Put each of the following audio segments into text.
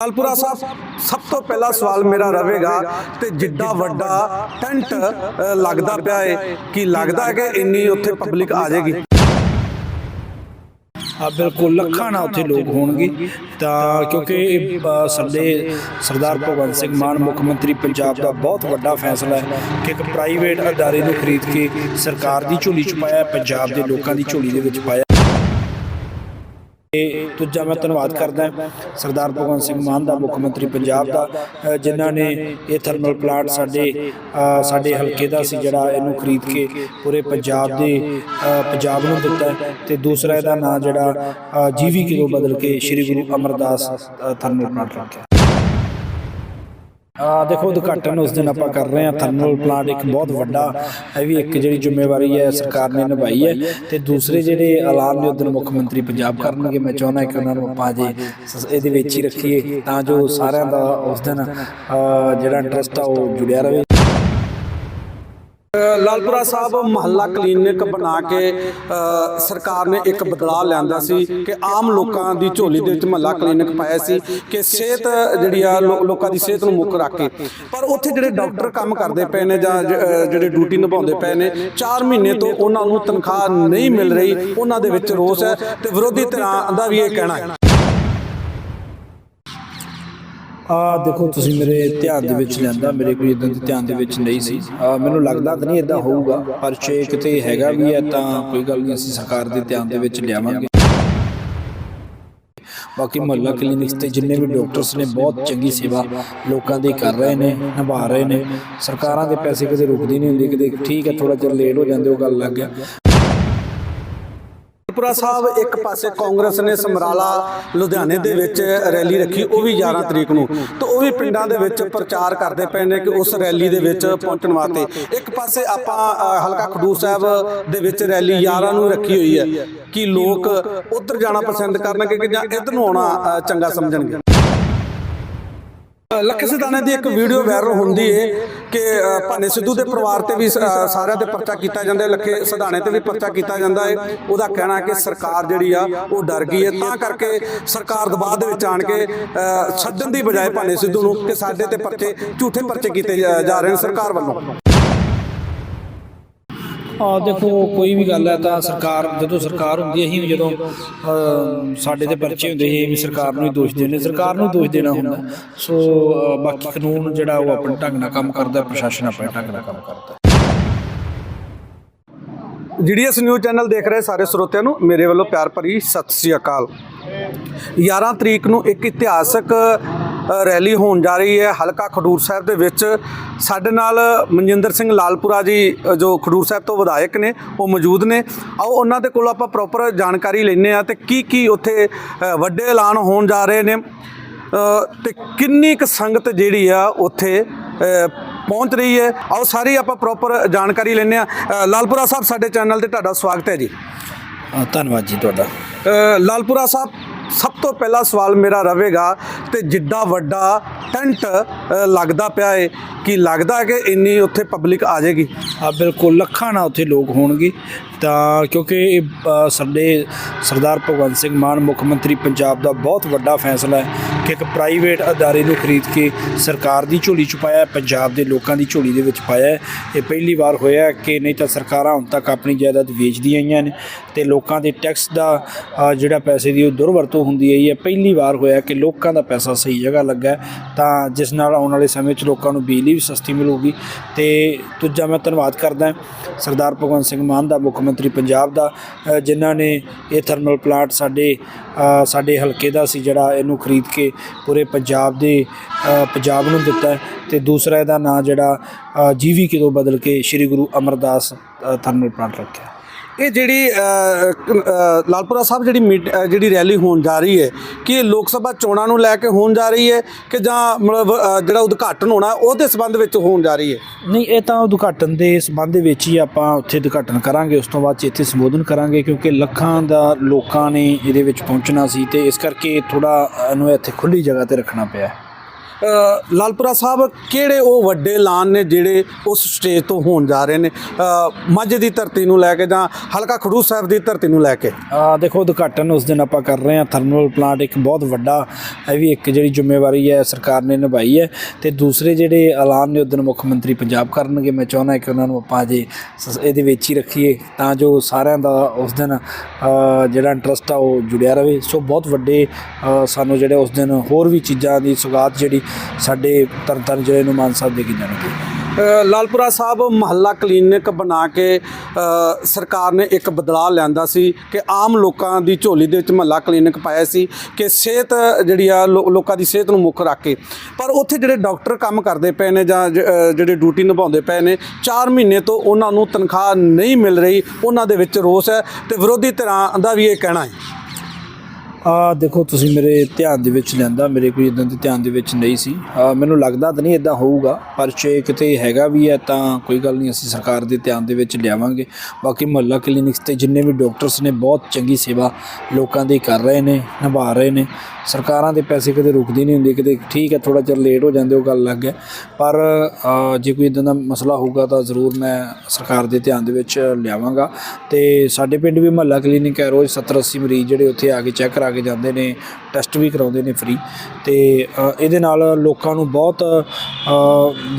ਲਾਲਪੁਰਾ ਸਾਹਿਬ, ਸਭ ਤੋਂ ਪਹਿਲਾ ਸਵਾਲ ਮੇਰਾ ਰਹੇਗਾ ਤੇ ਜਿੱਡਾ ਵੱਡਾ ਟੈਂਟ ਲੱਗਦਾ ਪਿਆ ਹੈ ਕਿ ਲੱਗਦਾ ਹੈ ਕਿ ਇੰਨੀ ਉੱਥੇ ਪਬਲਿਕ ਆ ਜਾਏਗੀ? ਆ ਬਿਲਕੁਲ। ਲੱਖਾਂ ਨਾ ਉੱਥੇ ਲੋਕ ਹੋਣਗੇ। ਤਾਂ ਕਿਉਂਕਿ ਸਾਡੇ ਸਰਦਾਰ ਭਗਵੰਤ ਸਿੰਘ ਮਾਨ, ਮੁੱਖ ਮੰਤਰੀ ਪੰਜਾਬ ਦਾ ਬਹੁਤ ਵੱਡਾ ਫੈਸਲਾ ਹੈ ਕਿ ਇੱਕ ਪ੍ਰਾਈਵੇਟ ਅਦਾਰੇ ਨੂੰ ਖਰੀਦ ਕੇ ਸਰਕਾਰ ਦੀ ਝੋਲੀ ਚ ਪਾਇਆ, ਪੰਜਾਬ ਦੇ ਲੋਕਾਂ ਦੀ ਝੋਲੀ ਦੇ ਵਿੱਚ ਪਾਇਆ। ਤੇ ਦੂਜਾ ਮੈਂ ਧੰਨਵਾਦ ਕਰਦਾ ਸਰਦਾਰ ਭਗਵੰਤ ਸਿੰਘ ਮਾਨ ਦਾ ਮੁੱਖ ਮੰਤਰੀ ਪੰਜਾਬ ਦਾ ਜਿਨ੍ਹਾਂ ਨੇ ਇਹ ਥਰਮਲ ਪਲਾਂਟ ਸਾਡੇ ਸਾਡੇ ਹਲਕੇ ਦਾ ਸੀ ਜਿਹੜਾ ਇਹਨੂੰ ਖਰੀਦ ਕੇ ਪੂਰੇ ਪੰਜਾਬ ਦੇ ਪੰਜਾਬ ਨੂੰ ਦਿੱਤਾ ਹੈ। ਤੇ ਦੂਸਰਾ ਇਹਦਾ ਨਾਂ ਜਿਹੜਾ ਜੀਵੀ ਕਿਲੋ ਬਦਲ ਕੇ ਸ੍ਰੀ ਗੁਰੂ ਅਮਰਦਾਸ ਥਰਮਲ ਪਲਾਂਟ ਰੱਖਿਆ। ਆ ਦੇਖੋ ਉਦਘਾਟਨ ਉਸ ਦਿਨ ਆਪਾਂ ਕਰ ਰਹੇ ਹਾਂ। ਥਰਮਲ ਪਲਾਂਟ ਇੱਕ ਬਹੁਤ ਵੱਡਾ, ਇਹ ਵੀ ਇੱਕ ਜਿਹੜੀ ਜ਼ਿੰਮੇਵਾਰੀ ਹੈ, ਸਰਕਾਰ ਨੇ ਨਿਭਾਈ ਹੈ। ਤੇ ਦੂਸਰੇ ਜਿਹੜੇ ਐਲਾਨ ਨੇ ਉਦੋਂ ਮੁੱਖ ਮੰਤਰੀ ਪੰਜਾਬ ਕਰਨਗੇ। ਮੈਂ ਚਾਹੁੰਦਾ ਕਿ ਉਹਨਾਂ ਨੂੰ ਆਪਾਂ ਜੇ ਸ- ਇਹਦੇ ਵਿੱਚ ਹੀ ਰੱਖੀਏ, ਤਾਂ ਜੋ ਸਾਰਿਆਂ ਦਾ ਉਸ ਦਿਨ ਜਿਹੜਾ ਇੰਟਰਸਟ ਆ, ਉਹ ਜੁੜਿਆ ਰਹੇ। ਲਾਲਪੁਰਾ ਸਾਹਿਬ ਮਹੱਲਾ ਕਲੀਨਿਕ ਬਣਾ ਕੇ ਸਰਕਾਰ ਨੇ ਇੱਕ ਬਦਲਾਅ ਲਿਆਂਦਾ ਸੀ ਕਿ ਆਮ ਲੋਕਾਂ ਦੀ ਝੋਲੀ ਦੇ ਵਿੱਚ ਮਹੱਲਾ ਕਲੀਨਿਕ ਪਾਇਆ ਸੀ ਕਿ ਸਿਹਤ ਜਿਹੜੀ ਆ ਲੋ- ਲੋਕਾਂ ਦੀ ਸਿਹਤ ਨੂੰ ਮੁੱਖ ਰੱਖ। ਕੇ ਪਰ ਉੱਥੇ ਜਿਹੜੇ ਡਾਕਟਰ ਕੰਮ ਕਰਦੇ ਪਏ ਨੇ ਜਾਂ ਜਿਹੜੇ ਡਿਊਟੀ ਨਿਭਾਉਂਦੇ ਪਏ ਨੇ 4 ਮਹੀਨੇ ਤੋਂ ਉਹਨਾਂ ਨੂੰ ਤਨਖਾਹ ਨਹੀਂ ਮਿਲ ਰਹੀ, ਉਹਨਾਂ ਦੇ ਵਿੱਚ ਰੋਸ ਹੈ ਤੇ ਵਿਰੋਧੀ ਧਿਰਾਂ ਦਾ ਵੀ ਇਹ ਕਹਿਣਾ ਹੈ। ਆ ਦੇਖੋ, ਤੁਸੀਂ ਮੇਰੇ ਧਿਆਨ ਦੇ ਵਿੱਚ ਲੈਂਦਾ ਮੇਰੇ ਕੋਈ ਇਦਾਂ ਦੇ ਧਿਆਨ ਦੇ ਵਿੱਚ ਨਹੀਂ ਸੀ। ਮੈਨੂੰ ਲੱਗਦਾ ਤਾਂ ਨਹੀਂ ਇਦਾਂ ਹੋਊਗਾ, ਪਰ ਜੇ ਕਿਤੇ ਹੈਗਾ ਵੀ ਹੈ ਤਾਂ ਕੋਈ ਗੱਲ ਨਹੀਂ, ਅਸੀਂ ਸਰਕਾਰ ਦੇ ਧਿਆਨ ਦੇ ਵਿੱਚ ਲਿਆਵਾਂਗੇ। ਬਾਕੀ ਮੁਹੱਲਾ ਕਲੀਨਿਕਸ ਤੇ ਜਿੰਨੇ ਵੀ ਡਾਕਟਰਸ ਨੇ, ਬਹੁਤ ਚੰਗੀ ਸੇਵਾ ਲੋਕਾਂ ਦੀ ਕਰ ਰਹੇ ਨੇ, ਨਿਭਾ ਰਹੇ ਨੇ। ਸਰਕਾਰਾਂ ਦੇ ਪੈਸੇ ਕਿਤੇ ਰੁਕਦੀ ਨਹੀਂ ਹੁੰਦੀ ਕਿਤੇ ਠੀਕ ਹੈ ਥੋੜਾ ਜਿਹਾ ਲੇਟ ਹੋ ਜਾਂਦੇ, ਉਹ ਗੱਲ ਲੱਗ ਗਿਆ ਪੁਰਾ ਸਾਹਿਬ ਇੱਕ ਪਾਸੇ ਕਾਂਗਰਸ ਨੇ ਸਮਰਾਲਾ ਲੁਧਿਆਣੇ ਦੇ ਵਿੱਚ ਰੈਲੀ ਰੱਖੀ, ਉਹ ਵੀ 11 ਤਰੀਕ ਨੂੰ। ਤੇ ਉਹ ਵੀ ਪਿੰਡਾਂ ਦੇ ਵਿੱਚ ਪ੍ਰਚਾਰ ਕਰਦੇ ਪਏ ਨੇ ਕਿ ਉਸ ਰੈਲੀ ਦੇ ਵਿੱਚ ਪਹੁੰਚਣ ਵਾਸਤੇ। ਇੱਕ ਪਾਸੇ ਆਪਾਂ ਹਲਕਾ ਖਡੂਰ ਸਾਹਿਬ ਦੇ ਵਿੱਚ ਰੈਲੀ 11 ਨੂੰ ਰੱਖੀ ਹੋਈ ਹੈ ਕਿ ਲੋਕ ਉੱਧਰ ਜਾਣਾ ਪਸੰਦ ਕਰਨਗੇ ਕਿ ਜਾਂ ਇੱਧਰ ਨੂੰ ਆਉਣਾ ਚੰਗਾ ਸਮਝਣਗੇ? ਲੱਖੇ ਸਿਧਾਣੇ ਦੀ ਇੱਕ ਵੀਡੀਓ ਵਾਇਰਲ ਹੁੰਦੀ ਹੈ ਕਿ ਭਾਨੇ ਸਿੱਧੂ ਦੇ ਪਰਿਵਾਰ ਤੇ ਵੀ ਸਾਰਿਆਂ ਤੇ ਪਰਚਾ ਕੀਤਾ ਜਾਂਦਾ ਲੱਖੇ ਸਿਧਾਣੇ ਤੇ ਵੀ ਪਰਚਾ ਕੀਤਾ ਜਾਂਦਾ ਹੈ ਉਹਦਾ ਕਹਿਣਾ ਹੈ ਕਿ ਸਰਕਾਰ ਜਿਹੜੀ ਆ ਉਹ ਡਰ ਗਈ ਹੈ ਤਾਂ ਕਰਕੇ ਸਰਕਾਰ ਦਬਾਅ ਦੇ ਵਿੱਚ ਆਣ ਕੇ ਅ, ਛੱਡਣ ਦੀ ਬਜਾਏ ਭਾਨੇ ਸਿੱਧੂ ਨੂੰ ਕਿ ਸਾਡੇ ਤੇ ਪਰਚੇ ਝੂਠੇ ਪਰਚੇ ਕੀਤੇ ਜਾ ਰਹੇ ਨੇ ਸਰਕਾਰ ਵੱਲੋਂ। ਆ ਦੇਖੋ, ਕੋਈ ਵੀ ਗੱਲ ਹੈ ਤਾਂ ਸਰਕਾਰ, ਜਦੋਂ ਸਰਕਾਰ ਹੁੰਦੀ ਹੈ, ਅਸੀਂ ਜਦੋਂ ਸਾਡੇ ਤੇ ਪਰਚੇ ਹੁੰਦੇ ਸੀ, ਵੀ ਸਰਕਾਰ ਨੂੰ ਹੀ ਦੋਸ਼ ਦੇਣੇ ਸਰਕਾਰ ਨੂੰ ਦੋਸ਼ ਦੇਣਾ ਹੁੰਦਾ ਸੋ ਬਾਕੀ ਕਾਨੂੰਨ ਜਿਹੜਾ ਉਹ ਆਪਣੇ ਢੰਗ ਨਾਲ ਕੰਮ ਕਰਦਾ, ਪ੍ਰਸ਼ਾਸਨ ਆਪਣੇ ਢੰਗ ਨਾਲ ਕੰਮ ਕਰਦਾ। ਜੀਡੀਐਸ ਨਿਊਜ਼ ਚੈਨਲ ਦੇਖ ਰਹੇ ਸਾਰੇ ਸਰੋਤਿਆਂ ਨੂੰ, ਮੇਰੇ ਵੱਲੋਂ ਪਿਆਰ ਭਰੀ ਸਤਿ ਸ੍ਰੀ ਅਕਾਲ। 11 ਤਰੀਕ ਨੂੰ ਇੱਕ ਇਤਿਹਾਸਕ ਰੈਲੀ ਹੋਣ ਜਾ ਰਹੀ ਹੈ ਹਲਕਾ ਖਡੂਰ ਸਾਹਿਬ ਦੇ ਵਿੱਚ। ਸਾਡੇ ਨਾਲ ਮਨਜਿੰਦਰ ਸਿੰਘ ਲਾਲਪੁਰਾ ਜੀ ਜੋ ਖਡੂਰ ਸਾਹਿਬ ਤੋਂ ਵਿਧਾਇਕ ਨੇ ਉਹ ਮੌਜੂਦ ਨੇ। ਆਓ ਉਹਨਾਂ ਦੇ ਕੋਲੋਂ ਆਪਾਂ ਪ੍ਰੋਪਰ ਜਾਣਕਾਰੀ ਲੈਂਦੇ ਆ ਤੇ ਕੀ ਕੀ ਉੱਥੇ ਵੱਡੇ ਐਲਾਨ ਹੋਣ ਜਾ ਰਹੇ ਨੇ। ਤੇ ਕਿੰਨੀ ਕੁ ਸੰਗਤ ਜਿਹੜੀ ਆ ਉੱਥੇ ਪਹੁੰਚ ਰਹੀ ਹੈ। ਆਓ ਸਾਰੀ ਆਪਾਂ ਪ੍ਰੋਪਰ ਜਾਣਕਾਰੀ ਲੈਂਦੇ ਆ ਲਾਲਪੁਰਾ ਸਾਹਿਬ ਸਾਡੇ ਚੈਨਲ ਤੇ ਤੁਹਾਡਾ ਸਵਾਗਤ ਹੈ ਜੀ। ਧੰਨਵਾਦ ਜੀ ਤੁਹਾਡਾ। ਲਾਲਪੁਰਾ ਸਾਹਿਬ ਸਭ ਤੋਂ ਪਹਿਲਾ ਸਵਾਲ ਮੇਰਾ ਰਹੇਗਾ ਤੇ ਜਿੱਡਾ ਵੱਡਾ ਟੈਂਟ ਲੱਗਦਾ ਪਿਆ ਹੈ ਕਿ ਲੱਗਦਾ ਕਿ ਇੰਨੀ ਉੱਥੇ ਪਬਲਿਕ ਆ ਜਾਏਗੀ? ਆ ਬਿਲਕੁਲ, ਲੱਖਾਂ ਨਾਲ ਉੱਥੇ ਲੋਕ ਹੋਣਗੇ। ਤਾਂ ਕਿਉਂਕਿ ਇਹ, ਸਾਡੇ ਸਰਦਾਰ ਭਗਵੰਤ ਸਿੰਘ ਮਾਨ ਮੁੱਖ ਮੰਤਰੀ ਪੰਜਾਬ ਦਾ ਬਹੁਤ ਵੱਡਾ ਫੈਸਲਾ ਹੈ ਕਿ ਇੱਕ ਪ੍ਰਾਈਵੇਟ ਅਦਾਰੇ ਨੂੰ ਖਰੀਦ ਕੇ ਸਰਕਾਰ ਦੀ ਝੋਲੀ ਚ ਪਾਇਆ ਪੰਜਾਬ ਦੇ ਲੋਕਾਂ ਦੀ ਝੋਲੀ ਦੇ ਵਿੱਚ ਪਾਇਆ ਇਹ ਪਹਿਲੀ ਵਾਰ ਹੋਇਆ ਕਿ ਨਹੀਂ ਤਾਂ ਸਰਕਾਰਾਂ ਹੁਣ ਤੱਕ ਆਪਣੀ ਜਾਇਦਾਦ ਵੇਚਦੀਆਂ ਆਈਆਂ ਨੇ ਤੇ ਲੋਕਾਂ ਦੇ ਟੈਕਸ ਦਾ ਜਿਹੜਾ ਪੈਸੇ ਦੀ ਉਹ ਦੁਰਵਰਤੋਂ ਹੁੰਦੀ ਆਈ ਹੈ। ਪਹਿਲੀ ਵਾਰ ਹੋਇਆ ਕਿ ਲੋਕਾਂ ਦਾ ਪੈਸਾ ਸਹੀ ਜਗ੍ਹਾ ਲੱਗਾ ਤਾਂ ਜਿਸ ਨਾਲ ਆਉਣ ਵਾਲੇ ਸਮੇਂ 'ਚ ਲੋਕਾਂ ਨੂੰ ਬਿਜਲੀ ਵੀ ਸਸਤੀ ਮਿਲੂਗੀ। ਤੇ ਦੂਜਾ ਮੈਂ ਧੰਨਵਾਦ ਕਰਦਾ ਸਰਦਾਰ ਭਗਵੰਤ ਸਿੰਘ ਮਾਨ ਦਾ ਮੁੱਖ ਮੰਤਰੀ ਪੰਜਾਬ ਦਾ ਜਿਨ੍ਹਾਂ ਨੇ ਇਹ ਥਰਮਲ ਪਲਾਂਟ ਸਾਡੇ ਸਾਡੇ ਹਲਕੇ ਦਾ ਸੀ ਜਿਹੜਾ ਇਹਨੂੰ ਖਰੀਦ ਕੇ ਪੂਰੇ ਪੰਜਾਬ ਦੇ ਪੰਜਾਬ ਨੂੰ ਦਿੱਤਾ ਹੈ। ਤੇ ਦੂਸਰਾ ਇਹਦਾ ਨਾਂ ਜਿਹੜਾ ਅ, ਜੀਵੀ ਕਿਲੋ ਬਦਲ ਕੇ ਸ੍ਰੀ ਗੁਰੂ ਅਮਰਦਾਸ ਥਰਮਲ ਪਲਾਂਟ ਰੱਖਿਆ। ਇਹ ਜਿਹੜੀ ਲਾਲਪੁਰਾ ਸਾਹਿਬ ਜਿਹੜੀ ਮੀਟ- ਜਿਹੜੀ ਰੈਲੀ ਹੋਣ ਜਾ ਰਹੀ ਹੈ, ਕਿ ਇਹ ਲੋਕ ਸਭਾ ਚੋਣਾਂ ਨੂੰ ਲੈ ਕੇ ਹੋਣ ਜਾ ਰਹੀ ਹੈ ਕਿ ਜਾਂ ਮਤਲਬ ਜਿਹੜਾ ਉਦਘਾਟਨ ਹੋਣਾ ਉਹਦੇ ਸੰਬੰਧ ਵਿੱਚ ਹੋਣ ਜਾ ਰਹੀ ਹੈ? ਨਹੀਂ, ਇਹ ਤਾਂ ਉਦਘਾਟਨ ਦੇ ਸੰਬੰਧ ਵਿੱਚ ਹੀ ਆਪਾਂ ਉੱਥੇ ਉਦਘਾਟਨ ਕਰਾਂਗੇ, ਉਸ ਤੋਂ ਬਾਅਦ 'ਚ ਇੱਥੇ ਸੰਬੋਧਨ ਕਰਾਂਗੇ, ਕਿਉਂਕਿ ਲੱਖਾਂ ਦਾ ਲੋਕਾਂ ਨੇ ਇਹਦੇ ਵਿੱਚ ਪਹੁੰਚਣਾ ਸੀ ਤੇ ਇਸ ਕਰਕੇ ਥੋੜਾ ਇਹਨੂੰ ਇੱਥੇ ਖੁੱਲੀ ਜਗ੍ਹਾ ਤੇ ਰੱਖਣਾ ਪਿਆ ਲਾਲਪੁਰਾ ਸਾਹਿਬ ਕਿਹੜੇ ਉਹ ਵੱਡੇ ਐਲਾਨ ਨੇ ਜਿਹੜੇ ਉਸ ਸਟੇਜ ਤੋਂ ਹੋਣ ਜਾ ਰਹੇ ਨੇ? ਅ, ਦੀ ਧਰਤੀ ਨੂੰ ਲੈ ਕੇ ਜਾਂ ਹਲਕਾ ਖਡੂਰ ਸਾਹਿਬ ਦੀ ਧਰਤੀ ਨੂੰ ਲੈ ਕੇ? ਦੇਖੋ ਉਦਘਾਟਨ ਉਸ ਦਿਨ ਆਪਾਂ ਕਰ ਰਹੇ ਹਾਂ। ਥਰਮਲ ਪਲਾਂਟ ਇੱਕ ਬਹੁਤ ਵੱਡਾ ਇਹ ਵੀ ਇੱਕ ਜਿਹੜੀ ਜ਼ਿੰਮੇਵਾਰੀ ਹੈ ਸਰਕਾਰ ਨੇ ਨਿਭਾਈ ਹੈ। ਤੇ ਦੂਸਰੇ ਜਿਹੜੇ ਐਲਾਨ ਨੇ ਉਸ ਦਿਨ ਮੁੱਖ ਮੰਤਰੀ ਪੰਜਾਬ ਕਰਨਗੇ। ਮੈਂ ਚਾਹੁੰਦਾ ਕਿ ਉਹਨਾਂ ਨੂੰ ਆਪਾਂ ਅਜੇ ਸ- ਇਹਦੇ ਵਿੱਚ ਹੀ ਰੱਖੀਏ ਤਾਂ ਜੋ ਸਾਰਿਆਂ ਦਾ ਉਸ ਦਿਨ ਜਿਹੜਾ ਇੰਟਰਸਟ ਆ ਉਹ ਜੁੜਿਆ ਰਵੇ ਸੋ ਬਹੁਤ ਵੱਡੇ ਸਾਨੂੰ ਜਿਹੜੇ ਉਸ ਦਿਨ ਹੋਰ ਵੀ ਚੀਜ਼ਾਂ ਦੀ ਸੁਗਾਤ ਜਿਹੜੀ ਸਾਡੇ ਤਰਨਤਾਰਨ ਜ਼ਿਲ੍ਹੇ ਨੂੰ ਮਾਨ ਸਾਹਿਬ ਦੇ ਕੇ ਜਾਣਗੇ ਲਾਲਪੁਰਾ ਸਾਹਿਬ ਮਹੱਲਾ ਕਲੀਨਿਕ ਬਣਾ ਕੇ ਸਰਕਾਰ ਨੇ ਇੱਕ ਬਦਲਾਅ ਲਿਆਂਦਾ ਸੀ ਕਿ ਆਮ ਲੋਕਾਂ ਦੀ ਝੋਲੀ ਦੇ ਵਿੱਚ ਮਹੱਲਾ ਕਲੀਨਿਕ ਪਾਇਆ ਸੀ ਕਿ ਸਿਹਤ ਜਿਹੜੀ ਆ ਲੋ- ਲੋਕਾਂ ਦੀ ਸਿਹਤ ਨੂੰ ਮੁੱਖ ਰੱਖ ਕੇ। ਪਰ ਉੱਥੇ ਜਿਹੜੇ ਡਾਕਟਰ ਕੰਮ ਕਰਦੇ ਪਏ ਨੇ ਜਾਂ ਜਿਹੜੇ ਡਿਊਟੀ ਨਿਭਾਉਂਦੇ ਪਏ ਨੇ 4 ਮਹੀਨੇ ਤੋਂ ਉਹਨਾਂ ਨੂੰ ਤਨਖਾਹ ਨਹੀਂ ਮਿਲ ਰਹੀ, ਉਹਨਾਂ ਦੇ ਵਿੱਚ ਰੋਸ ਹੈ ਤੇ ਵਿਰੋਧੀ ਧਿਰਾਂ ਦਾ ਵੀ ਇਹ ਕਹਿਣਾ ਹੈ। ਆ ਦੇਖੋ, ਤੁਸੀਂ ਮੇਰੇ ਧਿਆਨ ਦੇ ਵਿੱਚ ਲੈਂਦਾ ਮੇਰੇ ਕੋਈ ਇਦਾਂ ਦੇ ਧਿਆਨ ਦੇ ਵਿੱਚ ਨਹੀਂ ਸੀ। ਮੈਨੂੰ ਲੱਗਦਾ ਤਾਂ ਨਹੀਂ ਇਦਾਂ ਹੋਊਗਾ, ਪਰ ਜੇ ਕਿਤੇ ਹੈਗਾ ਵੀ ਹੈ ਤਾਂ ਕੋਈ ਗੱਲ ਨਹੀਂ, ਅਸੀਂ ਸਰਕਾਰ ਦੇ ਧਿਆਨ ਦੇ ਵਿੱਚ ਲਿਆਵਾਂਗੇ। ਬਾਕੀ ਮੁਹੱਲਾ ਕਲੀਨਿਕਸ ਤੇ ਜਿੰਨੇ ਵੀ ਡਾਕਟਰਸ ਨੇ, ਬਹੁਤ ਚੰਗੀ ਸੇਵਾ ਲੋਕਾਂ ਦੀ ਕਰ ਰਹੇ ਨੇ, ਨਿਭਾ ਰਹੇ ਨੇ। ਸਰਕਾਰਾਂ ਦੇ ਪੈਸੇ ਕਦੇ ਰੁਕਦੇ ਨਹੀਂ ਹੁੰਦੇ ਕਿਤੇ ਠੀਕ ਹੈ ਥੋੜਾ ਚਿਰ ਲੇਟ ਹੋ ਜਾਂਦੇ, ਉਹ ਗੱਲ ਲੱਗ ਹੈ। ਪਰ ਜੇ ਕੋਈ ਇਦਾਂ ਦਾ ਮਸਲਾ ਹੋਊਗਾ ਤਾਂ ਜ਼ਰੂਰ ਮੈਂ ਸਰਕਾਰ ਦੇ ਧਿਆਨ ਦੇ ਵਿੱਚ ਲਿਆਵਾਂਗਾ। ਤੇ ਸਾਡੇ ਪਿੰਡ ਵੀ ਮੁਹੱਲਾ ਕਲੀਨਿਕ ਹੈ, ਰੋਜ਼ 70 80 ਮਰੀਜ਼ ਜਿਹੜੇ ਉੱਥੇ ਆ ਕੇ ਚੈੱਕ ਕਰਾ ਕੇ ਜਾਂਦੇ ਨੇ ਟੈਸਟ ਵੀ ਕਰਾਉਂਦੇ ਨੇ ਫ੍ਰੀ ਤੇ ਇਹਦੇ ਨਾਲ ਲੋਕਾਂ ਨੂੰ ਬਹੁਤ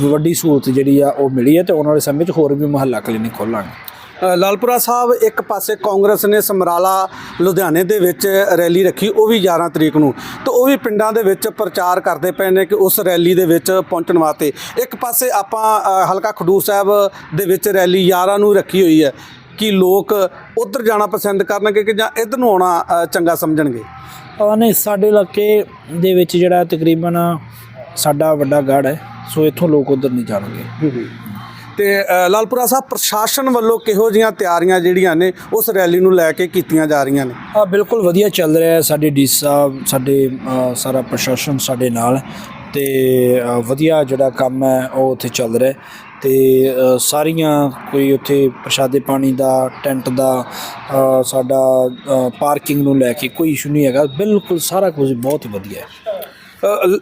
ਵੱਡੀ ਸਹੂਲਤ ਜਿਹੜੀ ਆ ਉਹ ਮਿਲੀ ਹੈ ਤੇ ਆਉਣ ਵਾਲੇ ਸਮੇਂ 'ਚ ਹੋਰ ਵੀ ਮੁਹੱਲਾ ਕਲੀਨਿਕ ਖੋਲਾਂਗੇ। ਲਾਲਪੁਰਾ ਸਾਹਿਬ ਇੱਕ ਪਾਸੇ ਕਾਂਗਰਸ ਨੇ ਸਮਰਾਲਾ ਲੁਧਿਆਣੇ ਦੇ ਵਿੱਚ ਰੈਲੀ ਰੱਖੀ, ਉਹ ਵੀ 11 ਤਰੀਕ ਨੂੰ। ਤੇ ਉਹ ਵੀ ਪਿੰਡਾਂ ਦੇ ਵਿੱਚ ਪ੍ਰਚਾਰ ਕਰਦੇ ਪਏ ਨੇ ਕਿ ਉਸ ਰੈਲੀ ਦੇ ਵਿੱਚ ਪਹੁੰਚਣ ਵਾਸਤੇ। ਇੱਕ ਪਾਸੇ ਆਪਾਂ ਹਲਕਾ ਖਡੂਰ ਸਾਹਿਬ ਦੇ ਵਿੱਚ ਰੈਲੀ 11 ਨੂੰ ਰੱਖੀ ਹੋਈ ਹੈ। ਕਿ ਲੋਕ ਉੱਧਰ ਜਾਣਾ ਪਸੰਦ ਕਰਨਗੇ ਕਿ ਜਾਂ ਇੱਧਰ ਨੂੰ ਆਉਣਾ ਚੰਗਾ ਸਮਝਣਗੇ? ਆ ਨਹੀਂ ਸਾਡੇ ਇਲਾਕੇ ਦੇ ਵਿੱਚ ਜਿਹੜਾ ਤਕਰੀਬਨ ਸਾਡਾ ਵੱਡਾ ਗੜ ਹੈ ਸੋ ਇੱਥੋਂ ਲੋਕ ਉਧਰ ਨਹੀਂ ਜਾਣਗੇ। ਤੇ ਲਾਲਪੁਰਾ ਸਾਹਿਬ ਪ੍ਰਸ਼ਾਸਨ ਵੱਲੋਂ ਕਿਹੋ ਜੀਆਂ ਤਿਆਰੀਆਂ ਜਿਹੜੀਆਂ ਨੇ ਉਸ ਰੈਲੀ ਨੂੰ ਲੈ ਕੇ ਕੀਤੀਆਂ ਜਾ ਰਹੀਆਂ ਨੇ? ਆ ਬਿਲਕੁਲ ਵਧੀਆ ਚੱਲ ਰਿਹਾ ਹੈ। ਸਾਡੇ ਡੀ ਸਾਹਿਬ ਸਾਡੇ ਸਾਰਾ ਪ੍ਰਸ਼ਾਸਨ ਸਾਡੇ ਨਾਲ ਤੇ ਵਧੀਆ ਜਿਹੜਾ ਕੰਮ ਹੈ ਉਹ ਉੱਥੇ ਚੱਲ ਰਿਹਾ ਹੈ ਸਾਰੀਆਂ ਕੋਈ ਉੱਥੇ ਪ੍ਰਸ਼ਾਦੇ ਪਾਣੀ ਦਾ ਟੈਂਟ ਦਾ ਸਾਡਾ ਪਾਰਕਿੰਗ ਨੂੰ ਲੈ ਕੇ ਕੋਈ ਇਸ਼ੂ ਨਹੀਂ ਹੈਗਾ। ਬਿਲਕੁਲ ਸਾਰਾ ਕੁਝ ਬਹੁਤ ਵਧੀਆ ਹੈ।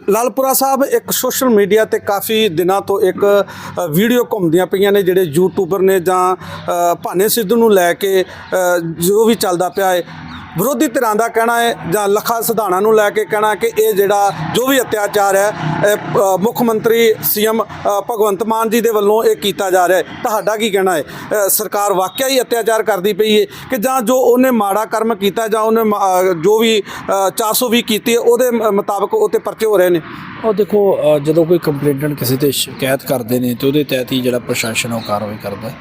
ਲਾਲਪੁਰਾ ਸਾਹਿਬ ਇੱਕ ਸੋਸ਼ਲ ਮੀਡੀਆ ਤੇ ਕਾਫੀ ਦਿਨਾਂ ਤੋਂ ਇੱਕ ਵੀਡੀਓ ਘੁੰਮਦੀਆਂ ਪਈਆਂ ਨੇ ਜਿਹੜੇ ਯੂਟਿਊਬਰ ਨੇ ਜਾਂ ਅ, ਭਾਨੇ ਸਿੱਧੂ ਨੂੰ ਲੈ ਕੇ ਜੋ ਵੀ ਚੱਲਦਾ ਪਿਆ ਹੈ। ਵਿਰੋਧੀ ਧਿਰਾਂ ਦਾ ਕਹਿਣਾ ਹੈ ਜਾਂ ਲੱਖਾ ਸਿਧਾਣਾ ਨੂੰ ਲੈ ਕੇ ਕਹਿਣਾ ਕਿ ਇਹ ਜਿਹੜਾ ਜੋ ਵੀ ਅਤਿਆਚਾਰ ਹੈ ਮੁੱਖ ਮੰਤਰੀ ਸੀਐਮ ਭਗਵੰਤ ਮਾਨ ਜੀ ਦੇ ਵੱਲੋਂ ਇਹ ਕੀਤਾ ਜਾ ਰਿਹਾ ਹੈ। ਤੁਹਾਡਾ ਕੀ ਕਹਿਣਾ ਹੈ? ਸਰਕਾਰ ਵਾਕਿਆ ਹੀ ਅਤਿਆਚਾਰ ਕਰਦੀ ਪਈ ਹੈ ਕਿ ਜਾਂ ਜੋ ਉਹਨੇ ਮਾੜਾ ਕਰਮ ਕੀਤਾ ਜਾਂ ਉਹਨੇ ਮ- ਜੋ ਵੀ ਅ, 420 ਕੀਤੀ ਹੈ ਉਹਦੇ ਮੁਤਾਬਕ ਉਹ ਤੇ ਪਰਚੇ ਹੋ ਰਹੇ ਨੇ? ਉਹ ਦੇਖੋ ਜਦੋਂ ਕੋਈ ਕੰਪਲੇਂਟੈਂਟ ਕਿਸੇ ਤੇ ਸ਼ਿਕਾਇਤ ਕਰਦੇ ਨੇ ਤੇ ਉਹਦੇ ਤਹਿਤ ਹੀ ਜਿਹੜਾ ਪ੍ਰਸ਼ਾਸਨ ਉਹ ਕਾਰਵਾਈ ਕਰਦਾ ਹੈ।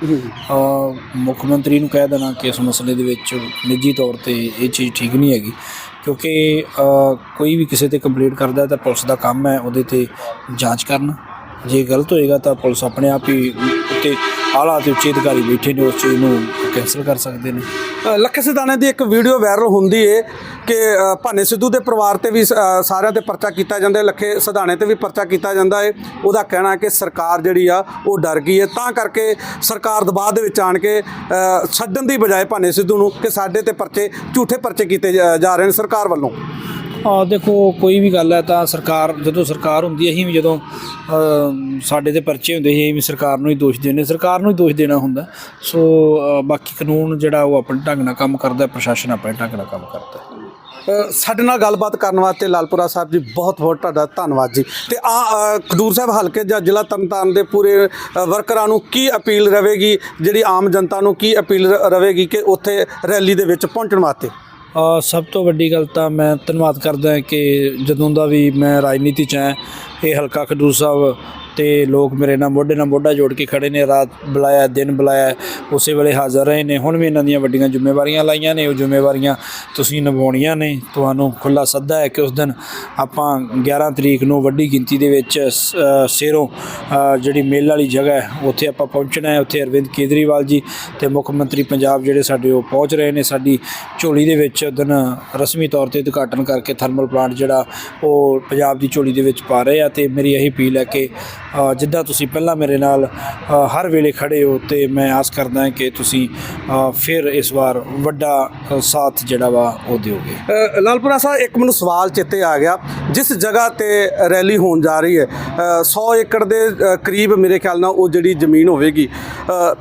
ਮੁੱਖ ਮੰਤਰੀ ਨੂੰ ਕਹਿ ਦੇਣਾ ਕਿ ਇਸ ਮਸਲੇ ਦੇ ਵਿੱਚ ਨਿੱਜੀ ਤੌਰ ਤੇ ਇਹ ਚੀਜ਼ ਠੀਕ ਨਹੀਂ ਹੈਗੀ ਕਿਉਂਕਿ ਕੋਈ ਵੀ ਕਿਸੇ ਤੇ ਕੰਪਲੇਂਟ ਕਰਦਾ ਤਾਂ ਪੁਲਿਸ ਦਾ ਕੰਮ ਹੈ ਉਹਦੇ ਤੇ ਜਾਂਚ ਕਰਨਾ। ਜੇ ਗਲਤ ਹੋਏਗਾ ਤਾਂ ਪੁਲਿਸ ਆਪਣੇ ਆਪ ਹੀ ਉੱਤੇ ਆਲਾ ਤੇ ਉੱਚੇ ਅਧਿਕਾਰੀ ਬੈਠੇ ਨੇ, ਉਸ ਚੀਜ਼ ਨੂੰ ਕੈਂਸਲ ਕਰ ਸਕਦੇ ਨੇ। ਲੱਖੇ ਸਿਧਾਣੇ ਦੀ ਇੱਕ ਵੀਡੀਓ ਵਾਇਰਲ ਹੁੰਦੀ ਏ ਕਿ ਭਾਨੇ ਸਿੱਧੂ ਦੇ ਪਰਿਵਾਰ ਤੇ ਵੀ ਸਾਰਿਆਂ ਤੇ ਪਰਚਾ ਕੀਤਾ ਜਾਂਦਾ ਹੈ ਲੱਖੇ ਸਿਧਾਣੇ ਤੇ ਵੀ ਪਰਚਾ ਕੀਤਾ ਜਾਂਦਾ ਹੈ ਉਹਦਾ ਕਹਿਣਾ ਹੈ ਕਿ ਸਰਕਾਰ ਜਿਹੜੀ ਆ, ਉਹ ਡਰ ਗਈ ਹੈ ਤਾਂ ਕਰਕੇ ਸਰਕਾਰ ਦਬਾਅ ਦੇ ਵਿੱਚ ਆਣ ਕੇ ਛੱਡਣ ਦੀ ਬਜਾਏ ਭਾਨੇ ਸਿੱਧੂ ਨੂੰ ਕਿ ਸਾਡੇ ਤੇ ਪਰਚੇ, ਝੂਠੇ ਪਰਚੇ ਕੀਤੇ ਜਾ ਜਾ ਰਹੇ ਨੇ ਸਰਕਾਰ ਵੱਲੋਂ। ਆ ਦੇਖੋ, ਕੋਈ ਵੀ ਗੱਲ ਹੈ ਤਾਂ ਸਰਕਾਰ, ਜਦੋਂ ਸਰਕਾਰ ਹੁੰਦੀ ਹੈ, ਅਸੀਂ ਵੀ ਜਦੋਂ ਸਾਡੇ ਤੇ ਪਰਚੇ ਹੁੰਦੇ ਸੀ ਵੀ ਸਰਕਾਰ ਨੂੰ ਹੀ ਦੋਸ਼ ਦੇਣੇ ਸਰਕਾਰ ਨੂੰ ਹੀ ਦੋਸ਼ ਦੇਣਾ ਹੁੰਦਾ। ਸੋ ਬਾਕੀ ਕਾਨੂੰਨ ਜਿਹੜਾ ਉਹ ਆਪਣੇ ਢੰਗ ਨਾਲ ਕੰਮ ਕਰਦਾ ਪ੍ਰਸ਼ਾਸਨ ਆਪਣੇ ਢੰਗ ਨਾਲ ਕੰਮ ਕਰਦਾ ਸਾਡੇ ਨਾਲ ਗੱਲਬਾਤ ਕਰਨ ਵਾਸਤੇ ਲਾਲਪੁਰਾ ਸਾਹਿਬ ਜੀ, ਬਹੁਤ ਬਹੁਤ ਤੁਹਾਡਾ ਧੰਨਵਾਦ ਜੀ। ਤੇ ਆ ਖਡੂਰ ਸਾਹਿਬ ਹਲਕੇ ਜਾਂ ਜ਼ਿਲ੍ਹਾ ਤਰਨਤਾਰਨ ਦੇ ਪੂਰੇ ਵਰਕਰਾਂ ਨੂੰ ਕੀ ਅਪੀਲ ਰਹੇਗੀ, ਜਿਹੜੀ ਆਮ ਜਨਤਾ ਨੂੰ ਕੀ ਅਪੀਲ ਰ- ਰਹੇਗੀ ਕਿ ਉੱਥੇ ਰੈਲੀ ਦੇ ਵਿੱਚ ਪਹੁੰਚਣ ਵਾਸਤੇ? ਸਭ ਤੋਂ ਵੱਡੀ ਗੱਲ ਤਾਂ ਮੈਂ ਧੰਨਵਾਦ ਕਰਦਾ ਕਿ ਜਦੋਂ ਦਾ ਵੀ ਮੈਂ ਰਾਜਨੀਤੀ 'ਚ ਆਇਆ ਇਹ ਹਲਕਾ ਖਡੂਰ ਸਾਹਿਬ ਤੇ ਲੋਕ ਮੇਰੇ ਨਾਲ ਮੋਢੇ ਨਾਲ ਮੋਢਾ ਜੋੜ ਕੇ ਖੜੇ ਨੇ ਰਾਤ ਬੁਲਾਇਆ ਦਿਨ ਬੁਲਾਇਆ ਉਸੇ ਵੇਲੇ ਹਾਜ਼ਰ ਰਹੇ ਨੇ। ਹੁਣ ਵੀ ਇਹਨਾਂ ਦੀਆਂ ਵੱਡੀਆਂ ਜ਼ਿੰਮੇਵਾਰੀਆਂ ਲਾਈਆਂ ਨੇ ਉਹ ਜ਼ਿੰਮੇਵਾਰੀਆਂ ਤੁਸੀਂ ਨਿਭਾਉਣੀਆਂ ਨੇ। ਤੁਹਾਨੂੰ ਖੁੱਲਾ ਸੱਦਾ ਹੈ ਕਿ ਉਸ ਦਿਨ ਆਪਾਂ 11 ਤਰੀਕ ਨੂੰ ਵੱਡੀ ਗਿਣਤੀ ਦੇ ਵਿੱਚ ਸ- ਅ, ਸ਼ੇਰੋਂ ਜਿਹੜੀ ਮੇਲ ਵਾਲੀ ਜਗ੍ਹਾ ਹੈ ਉੱਥੇ ਆਪਾਂ ਪਹੁੰਚਣਾ ਹੈ। ਉੱਥੇ ਅਰਵਿੰਦ ਕੇਜਰੀਵਾਲ ਜੀ ਤੇ ਮੁੱਖ ਮੰਤਰੀ ਪੰਜਾਬ ਜਿਹੜੇ ਸਾਡੇ ਉਹ ਪਹੁੰਚ ਰਹੇ ਨੇ। ਸਾਡੀ ਝੋਲੀ ਦੇ ਵਿੱਚ ਦਿਨ ਰਸਮੀ ਤੌਰ ਤੇ ਉਦਘਾਟਨ ਕਰਕੇ ਥਰਮਲ ਪਲਾਂਟ ਜਿਹੜਾ ਉਹ ਪੰਜਾਬ ਦੀ ਝੋਲੀ ਦੇ ਵਿੱਚ ਪਾ ਰਹੇ ਆ ਤੇ ਮੇਰੀ ਇਹੀ ਅਪੀਲ ਹੈ ਕਿ ਜਿੱਦਾਂ ਤੁਸੀਂ ਪਹਿਲਾਂ ਮੇਰੇ ਨਾਲ ਹਰ ਵੇਲੇ ਖੜੇ ਹੋ ਤੇ ਮੈਂ ਆਸ ਕਰਦਾ ਕਿ ਤੁਸੀਂ ਫਿਰ ਇਸ ਵਾਰ ਵੱਡਾ ਸਾਥ ਜਿਹੜਾ ਵਾ ਉਹ ਦਿਓਗੇ। ਲਾਲਪੁਰਾ ਸਾਹਿਬ ਇੱਕ ਮੈਨੂੰ ਸਵਾਲ ਚਿੱਤੇ ਆ ਗਿਆ। ਜਿਸ ਜਗ੍ਹਾ ਤੇ ਰੈਲੀ ਹੋਣ ਜਾ ਰਹੀ ਹੈ ਅ, 100 ਏਕੜ ਦੇ ਕਰੀਬ ਮੇਰੇ ਖਿਆਲ ਨਾਲ ਉਹ ਜਿਹੜੀ ਜ਼ਮੀਨ ਹੋਵੇਗੀ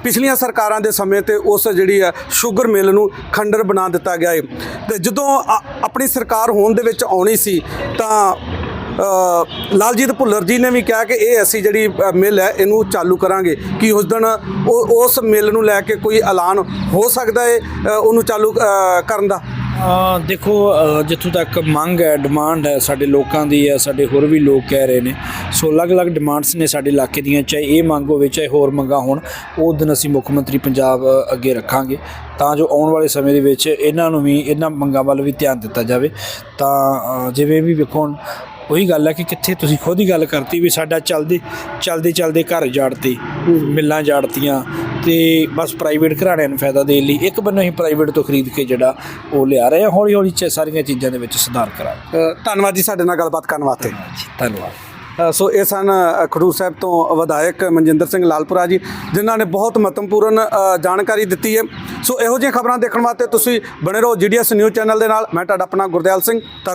ਪਿਛਲੀਆਂ ਸਰਕਾਰਾਂ ਦੇ ਸਮੇਂ ਤੇ ਉਸ ਜਿਹੜੀ ਹੈ ਸ਼ੂਗਰ ਮਿਲ ਨੂੰ ਖੰਡਰ ਬਣਾ ਦਿੱਤਾ ਗਿਆ ਹੈ ਤੇ ਜਦੋਂ ਆ- ਆਪਣੀ ਸਰਕਾਰ ਹੋਣ ਦੇ ਵਿੱਚ ਆਉਣੀ ਸੀ ਤਾਂ ਲਾਲਜੀਤ ਭੁੱਲਰ ਜੀ ਨੇ ਵੀ ਕਿਹਾ ਕਿ ਇਹ ਅਸੀਂ ਜਿਹੜੀ ਅ, ਮਿਲ ਹੈ ਇਹਨੂੰ ਚਾਲੂ ਕਰਾਂਗੇ। ਕਿ ਉਸ ਦਿਨ ਉਹ ਉਸ ਮਿਲ ਨੂੰ ਲੈ ਕੇ ਕੋਈ ਐਲਾਨ ਹੋ ਸਕਦਾ ਹੈ ਉਹਨੂੰ ਚਾਲੂ ਕਰਨ ਦਾ? ਦੇਖੋ ਜਿੱਥੋਂ ਤੱਕ ਮੰਗ ਹੈ ਡਿਮਾਂਡ ਹੈ ਸਾਡੇ ਲੋਕਾਂ ਦੀ ਹੈ ਸਾਡੇ ਹੋਰ ਵੀ ਲੋਕ ਕਹਿ ਰਹੇ ਨੇ। ਸੋ ਅਲੱਗ-ਅਲੱਗ ਡਿਮਾਂਡਸ ਨੇ ਸਾਡੇ ਇਲਾਕੇ ਦੀਆਂ ਚਾਹੇ ਇਹ ਮੰਗ ਹੋਵੇ ਚਾਹੇ ਹੋਰ ਮੰਗਾਂ ਹੋਣ ਉਹ ਦਿਨ ਅਸੀਂ ਮੁੱਖ ਮੰਤਰੀ ਪੰਜਾਬ ਅੱਗੇ ਰੱਖਾਂਗੇ। ਤਾਂ ਜੋ ਆਉਣ ਵਾਲੇ ਸਮੇਂ ਦੇ ਵਿੱਚ ਇਹਨਾਂ ਨੂੰ ਵੀ ਇਹਨਾਂ ਮੰਗਾਂ ਵੱਲ ਵੀ ਧਿਆਨ ਦਿੱਤਾ ਜਾਵੇ। ਤਾਂ ਜਿਵੇਂ ਵੀ ਵੇਖੋ ਹੁਣ ਉਹੀ ਗੱਲ ਹੈ ਕਿ ਕਿੱਥੇ ਤੁਸੀਂ ਖੁਦ ਹੀ ਗੱਲ ਕਰਤੀ ਵੀ ਸਾਡਾ ਚੱਲਦੇ ਚੱਲਦੇ ਚੱਲਦੇ ਘਰ ਜਾੜਤੇ ਮਿੱਲਾਂ ਜਾੜਤੀਆਂ ਤੇ ਬਸ ਪ੍ਰਾਈਵੇਟ ਘਰਾਣਿਆਂ ਨੂੰ ਫਾਇਦਾ ਦੇਣ ਲਈ ਇੱਕ ਬੰਨੋਂ ਹੀ ਪ੍ਰਾਈਵੇਟ ਤੋਂ ਖਰੀਦ ਕੇ ਜਿਹੜਾ ਉਹ ਲਿਆ ਰਹੇ ਆ ਹੌਲੀ ਹੌਲੀ ਚ ਸਾਰੀਆਂ ਚੀਜ਼ਾਂ ਦੇ ਵਿੱਚ ਸੁਧਾਰ ਕਰਾਂਗੇ। ਅ, ਧੰਨਵਾਦ ਜੀ ਸਾਡੇ ਨਾਲ ਗੱਲਬਾਤ ਕਰਨ ਵਾਸਤੇ। ਧੰਨਵਾਦ ਸੋ ਇਹ ਸਨ ਖਡੂਰ ਸਾਹਿਬ ਤੋਂ ਵਿਧਾਇਕ ਮਨਜਿੰਦਰ ਸਿੰਘ ਲਾਲਪੁਰਾ ਜੀ ਜਿਨ੍ਹਾਂ ਨੇ ਬਹੁਤ ਮਹੱਤਵਪੂਰਨ ਜਾਣਕਾਰੀ ਦਿੱਤੀ ਹੈ। ਸੋ ਇਹੋ ਜਿਹੀਆਂ ਖਬਰਾਂ ਦੇਖਣ ਵਾਸਤੇ ਤੁਸੀਂ ਬਣੇ ਰਹੋ ਜੀਡੀਐਸ ਨਿਊਜ਼ ਚੈਨਲ ਦੇ ਨਾਲ। ਮੈਂ ਤੁਹਾਡਾ ਆਪਣਾ ਗੁਰਦਿਆਲ ਸਿੰਘ